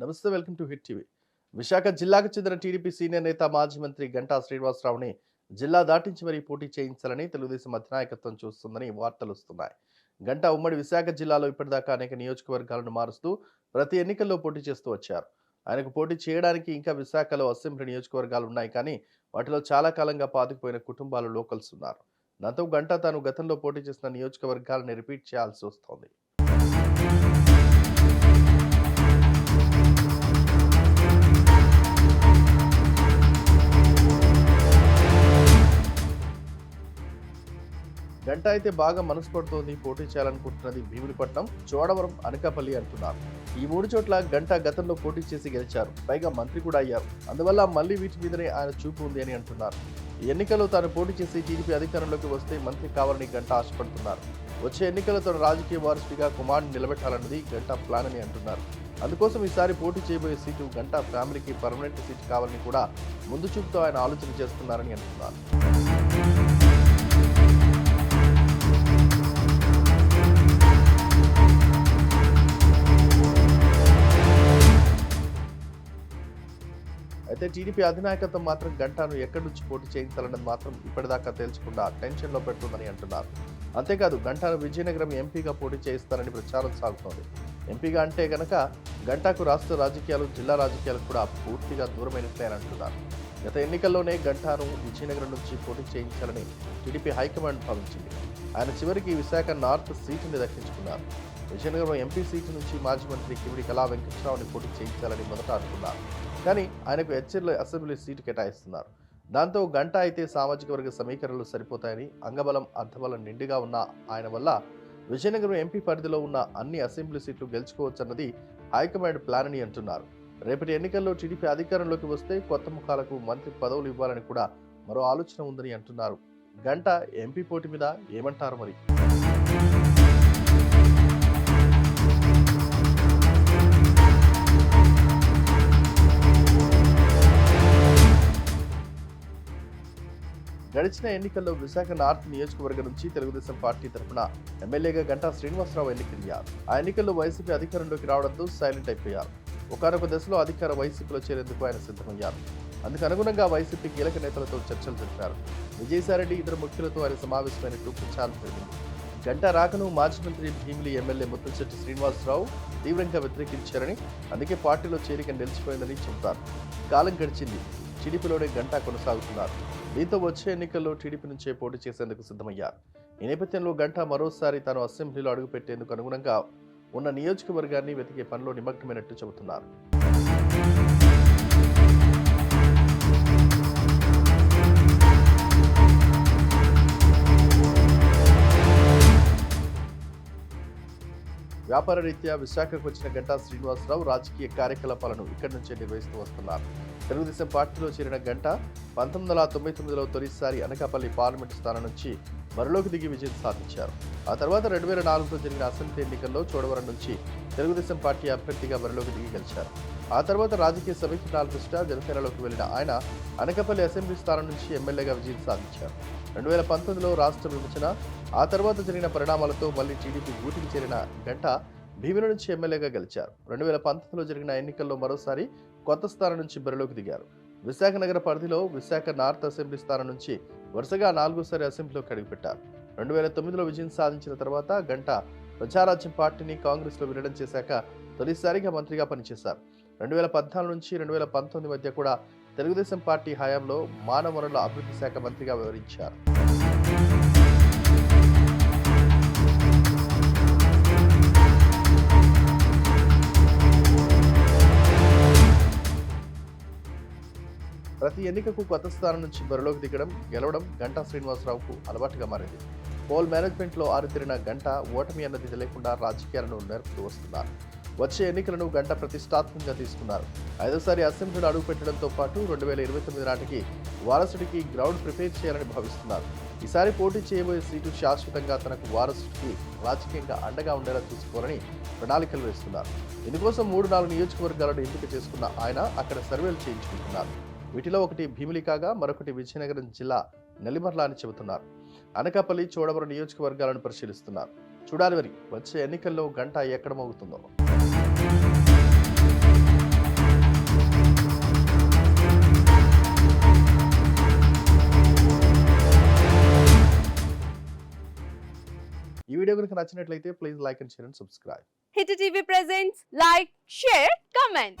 నమస్తే welcome to Hit TV. Visakha జిల్లాకు చెందిన టీడీపీ సీనియర్ నేత మాజీ మంత్రి గంటా శ్రీనివాసరావుని జిల్లా దాటించి మరీ పోటీ చేయించాలని తెలుగుదేశం అధినాయకత్వం చూస్తుందని వార్తలు వస్తున్నాయి. గంటా ఉమ్మడి విశాఖ జిల్లాలో ఇప్పటిదాకా అనేక నియోజకవర్గాలను మారుస్తూ ప్రతి ఎన్నికల్లో పోటీ చేస్తూ వచ్చారు. ఆయనకు పోటీ చేయడానికి ఇంకా విశాఖలో అసెంబ్లీ నియోజకవర్గాలు ఉన్నాయి కానీ వాటిలో చాలా కాలంగా పాతుకుపోయిన కుటుంబాలు లోకల్స్ ఉన్నారు. దాంతో గంటా తాను గతంలో పోటీ చేసిన నియోజకవర్గాలని రిపీట్ చేయాల్సి వస్తోంది. గంట అయితే బాగా మనసు పడుతోంది పోటీ చేయాలనుకుంటున్నది భీమునిపట్నం చోడవరం అనకాపల్లి అంటున్నారు. ఈ మూడు చోట్ల గంట గతంలో పోటీ చేసి గెలిచారు. పైగా మంత్రి కూడా అయ్యారు. అందువల్ల మళ్ళీ వీటి మీదనే ఆయన చూపు ఉంది అని అంటున్నారు. ఈ ఎన్నికల్లో తాను పోటీ చేసి టీడీపీ అధికారంలోకి వస్తే మంత్రి కావాలని గంట ఆశపడుతున్నారు. వచ్చే ఎన్నికల్లో తన రాజకీయ వారసుడిగా కుమార్ని నిలబెట్టాలన్నది గంట ప్లాన్ అని అంటున్నారు. అందుకోసం ఈసారి పోటీ చేయబోయే సీటు గంట ఫ్యామిలీకి పర్మనెంట్ సీట్ కావాలని కూడా ముందు చూపుతో ఆయన ఆలోచన చేస్తున్నారని అంటున్నారు. అయితే టీడీపీ అధినాయకత్వం మాత్రం గంటాను ఎక్కడి నుంచి పోటీ చేయించాలన్నది మాత్రం ఇప్పటిదాకా తేల్చకుండా టెన్షన్లో పెడుతుందని అంటున్నారు. అంతేకాదు గంటాను విజయనగరం ఎంపీగా పోటీ చేయిస్తారని ప్రచారం సాగుతోంది. ఎంపీగా అంటే గనక గంటాకు రాష్ట్ర రాజకీయాలు జిల్లా రాజకీయాలు కూడా పూర్తిగా దూరమైనట్లే అని అంటున్నారు. గత ఎన్నికల్లోనే గంటాను విజయనగరం నుంచి పోటీ చేయించాలని టీడీపీ హైకమాండ్ భావించింది. ఆయన చివరికి విశాఖ నార్త్ సీటుని దక్కించుకున్నారు. విజయనగరం ఎంపీ సీటు నుంచి మాజీ మంత్రి కిమిడి కళా వెంకటరావుని పోటీ చేయించాలని మొదట అనుకున్నారు. కానీ ఆయనకు హెచ్చరిలో అసెంబ్లీ సీటు కేటాయిస్తున్నారు. దాంతో గంట అయితే సామాజిక వర్గ సమీకరణలు సరిపోతాయని అంగబలం అర్థబలం నిండుగా ఉన్న ఆయన వల్ల విజయనగరం ఎంపీ పరిధిలో ఉన్న అన్ని అసెంబ్లీ సీట్లు గెలుచుకోవచ్చన్నది హైకమాండ్ ప్లాన్ అని అంటున్నారు. రేపటి ఎన్నికల్లో టీడీపీ అధికారంలోకి వస్తే కొత్త ముఖాలకు మంత్రి పదవులు ఇవ్వాలని కూడా మరో ఆలోచన ఉందని అంటున్నారు. గంట ఎంపీ పోటీ మీద ఏమంటారు మరి? గడిచిన ఎన్నికల్లో విశాఖ నార్త్ నియోజకవర్గం నుంచి తెలుగుదేశం పార్టీ తరఫున ఎమ్మెల్యేగా గంటా శ్రీనివాసరావు ఎన్నికయ్యారు. ఆ ఎన్నికల్లో వైసీపీ అధికారంలోకి రావడంతో సైలెంట్ అయిపోయారు. ఒకనొక దశలో అధికార వైసీపీలో చేరేందుకు ఆయన సిద్ధమయ్యారు. అందుకు అనుగుణంగా వైసీపీ కీలక నేతలతో చర్చలు జరిపారు. విజయసాయిరెడ్డి ఇతర ముఖ్యులతో ఆయన సమావేశమైనట్టు ప్రచారం జరిగింది. గంట రాకను మాజీ మంత్రి భీమిలి ఎమ్మెల్యే ముత్తంశెట్టి శ్రీనివాసరావు తీవ్రంగా వ్యతిరేకించారని అందుకే పార్టీలో చేరిక నిలిచిపోయిందని చెబుతారు. కాలం గడిచింది. టీడీపీలోనే గంటా కొనసాగుతున్నారు. దీంతో వచ్చే ఎన్నికల్లో టీడీపీ నుంచే పోటీ చేసేందుకు సిద్ధమయ్యారు. ఈ నేపథ్యంలో గంటా మరోసారి తాను అసెంబ్లీలో అడుగుపెట్టేందుకు అనుగుణంగా ఉన్న నియోజకవర్గాన్ని వెతికే పనిలో నిమగ్నమైనట్టు చెబుతున్నారు. వ్యాపార రీత్యా విశాఖకు వచ్చిన గంటా శ్రీనివాసరావు రాజకీయ కార్యకలాపాలను ఇక్కడి నుంచే నిర్వహిస్తూ వస్తున్నారు. తెలుగుదేశం పార్టీలో చేరిన గంట పంతొమ్మిది వందల తొంభై తొమ్మిదిలో తొలిసారి అనకాపల్లి పార్లమెంటు స్థానం నుంచి మరలోకి దిగి విజయం సాధించారు. ఆ తర్వాత రెండు వేల నాలుగులో జరిగిన అసెంబ్లీ ఎన్నికల్లో చోడవరం నుంచి తెలుగుదేశం పార్టీ అభ్యర్థిగా మరలోకి దిగి గెలిచారు. ఆ తర్వాత రాజకీయ సమీకరణాల దృష్ట్యా జనసేనలోకి వెళ్ళిన ఆయన అనకాపల్లి అసెంబ్లీ స్థానం నుంచి ఎమ్మెల్యేగా విజయం సాధించారు. రెండు వేల పంతొమ్మిదిలో రాష్ట్ర విభజన ఆ తర్వాత జరిగిన పరిణామాలతో మళ్ళీ టీడీపీ గూటికి చేరిన గంట భీమిల నుంచి ఎమ్మెల్యేగా గెలిచారు. రెండు వేల పంతొమ్మిదిలో జరిగిన ఎన్నికల్లో మరోసారి కొత్త స్థానం నుంచి బరిలోకి దిగారు. విశాఖ నగర పరిధిలో విశాఖ నార్త్ అసెంబ్లీ స్థానం నుంచి వరుసగా నాలుగోసారి అసెంబ్లీలోకి అడుగుపెట్టారు. రెండు వేల తొమ్మిదిలో విజయం సాధించిన తర్వాత గంట ప్రజారాజ్యం పార్టీని కాంగ్రెస్లో విలీనం చేశాక తొలిసారిగా మంత్రిగా పనిచేశారు. రెండు వేల పద్నాలుగు నుంచి రెండు వేల పంతొమ్మిది మధ్య కూడా తెలుగుదేశం పార్టీ హయాంలో మానవ వనరుల అభివృద్ధి శాఖ మంత్రిగా వివరించారు ప్రతి ఎన్నికకు కొత్త స్థానం నుంచి బరిలోకి దిగడం గెలవడం గంటా శ్రీనివాసరావుకు అలవాటుగా మారింది. పోల్ మేనేజ్మెంట్లో ఆరితేరిన గంట ఓటమి అన్నది తెలియకుండా రాజకీయాలను నేర్పుతూ వస్తున్నారు. వచ్చే ఎన్నికలను గంట ప్రతిష్టాత్మకంగా తీసుకున్నారు. ఐదోసారి అసెంబ్లీలో అడుగుపెట్టడంతో పాటు రెండు వేల ఇరవై తొమ్మిది నాటికి వారసుడికి గ్రౌండ్ ప్రిపేర్ చేయాలని భావిస్తున్నారు. ఈసారి పోటీ చేయబోయే సీటు శాశ్వతంగా తనకు వారసుడికి రాజకీయంగా అండగా ఉండేలా చూసుకోవాలని ప్రణాళికలు వేస్తున్నారు. ఇందుకోసం మూడు నాలుగు నియోజకవర్గాలను ఎంపిక చేసుకున్న ఆయన అక్కడ సర్వేలు చేయించుకుంటున్నారు. వీటిలో ఒకటి భీమిలి కాగా మరొకటి విజయనగరం జిల్లా నెల్లిమర్లా అని చెబుతున్నారు. అనకాపల్లి చోడవరం నియోజకవర్గాలను పరిశీలిస్తున్నారు. చూడాలి మరి వచ్చే ఎన్నికల్లో గంట ఎక్కడ మోగుతుందో. ఈ వీడియో కనుక నచ్చినట్లయితే please like and share and subscribe. Hit TV presents like share comment.